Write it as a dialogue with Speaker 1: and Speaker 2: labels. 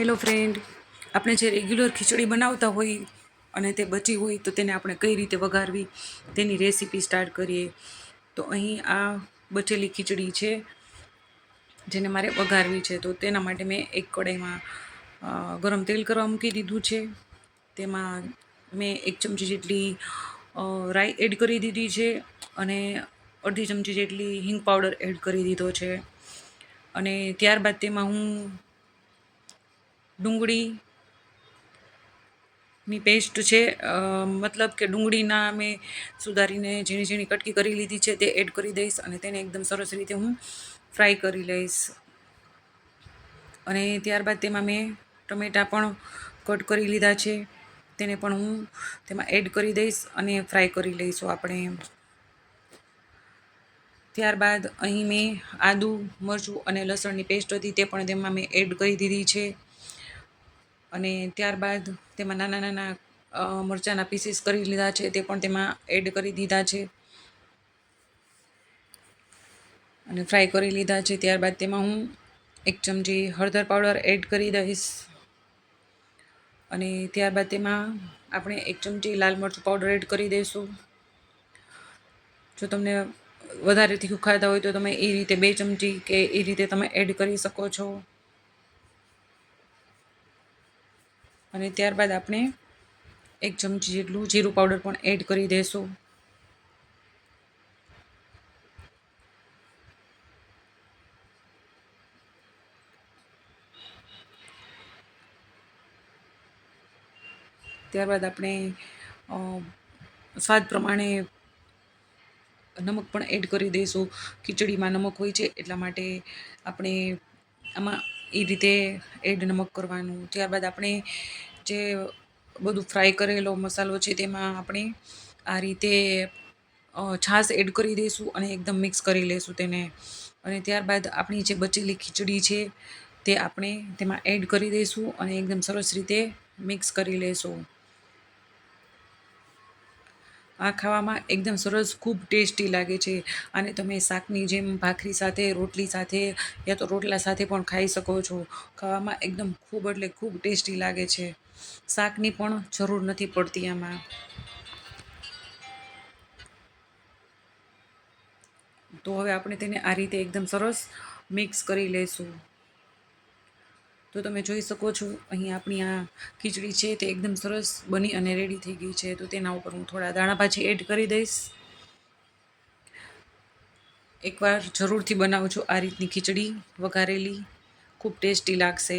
Speaker 1: Hello friend આપણે જે regular ખીચડી બનાવતા હોય અને તે બચી હોય તો તેને આપણે કઈ રીતે વઘારવી, તેની રેસીપી સ્ટાર્ટ કરીએ. તો અહીં આ બચેલી ખીચડી છે, જેને મારે વઘારવી છે. તો તેના માટે મેં એક કઢાઈમાં ગરમ તેલ કરવા મૂકી દીધું છે. તેમાં મેં એક ચમચી જેટલી રાઈ એડ કરી દીધી છે અને અડધી ચમચી જેટલી હિંગ પાવડર એડ કરી દીધો છે. અને ત્યારબાદ તેમાં હું ડુંગળીની પેસ્ટ છે. મતલબ કે ડુંગળીના મેં સુધારીને ઝીણી ઝીણી કટકી કરી લીધી છે તે એડ કરી દઈશ અને તેને એકદમ સરસ રીતે હું ફ્રાય કરી લઈશ. અને ત્યારબાદ તેમાં મેં ટમેટાં પણ કટ કરી લીધા છે. તેને પણ હું તેમાં એડ કરી દઈશ અને ફ્રાય કરી લઈશું આપણે. ત્યારબાદ અહીં મેં આદું, મરચું અને લસણની પેસ્ટ હતી તે પણ તેમાં મેં એડ કરી દીધી છે. અને ત્યારબાદ તેમાં નાના નાના મરચાંના પીસીસ કરી લીધા છે, તે પણ તેમાં એડ કરી દીધા છે. અને ફ્રાય કરી લીધા છે, ત્યારબાદ તેમાં હું એક ચમચી હળદર પાવડર એડ કરી દઈશ. અને ત્યારબાદ તેમાં આપણે એક ચમચી લાલ મરચું પાવડર એડ કરી દઈશું. જો તમને વધારે તીખું ખાતા હોય તો તમે એ રીતે બે ચમચી કે એ રીતે તમે એડ કરી શકો છો. અને ત્યારબાદ આપણે એક ચમચી જેટલું જીરું પાવડર પણ એડ કરી દઈશું ત્યારબાદ આપણે સ્વાદ પ્રમાણે નમક પણ એડ કરી દઈશું ખીચડીમાં નમક હોય છે એટલા માટે આપણે આમાં એ રીતે એડ નમક કરવાનું. ત્યારબાદ આપણે જે બધું ફ્રાય કરેલો મસાલો છે તેમાં આપણે આ રીતે છાશ એડ કરી દઈશું અને એકદમ મિક્સ કરી લઈશું તેને. અને ત્યારબાદ આપણી જે બચેલી ખીચડી છે તે આપણે તેમાં એડ કરી દઈશું અને એકદમ સરસ રીતે મિક્સ કરી લઈશું આ ખાવામાં એકદમ સરસ, ખૂબ ટેસ્ટી લાગે છે. અને તમે શાકની જેમ ભાખરી સાથે, રોટલી સાથે યા તો રોટલા સાથે પણ ખાઈ શકો છો. ખાવામાં એકદમ ખૂબ એટલે ખૂબ ટેસ્ટી લાગે છે. શાકની પણ જરૂર નથી પડતી આમાં. તો હવે આપણે તેને આ રીતે એકદમ સરસ મિક્સ કરી લઈશું તો તમે જોઈ શકો છો, અહીં આપણી આ ખીચડી છે તે એકદમ સરસ બની અને રેડી થઈ ગઈ છે. તો તેના ઉપર હું થોડા દાણા પાછી એડ કરી દઈશ. એકવાર જરૂરથી બનાવજો આ રીતની ખીચડી. વઘારેલી, ખૂબ ટેસ્ટી લાગશે.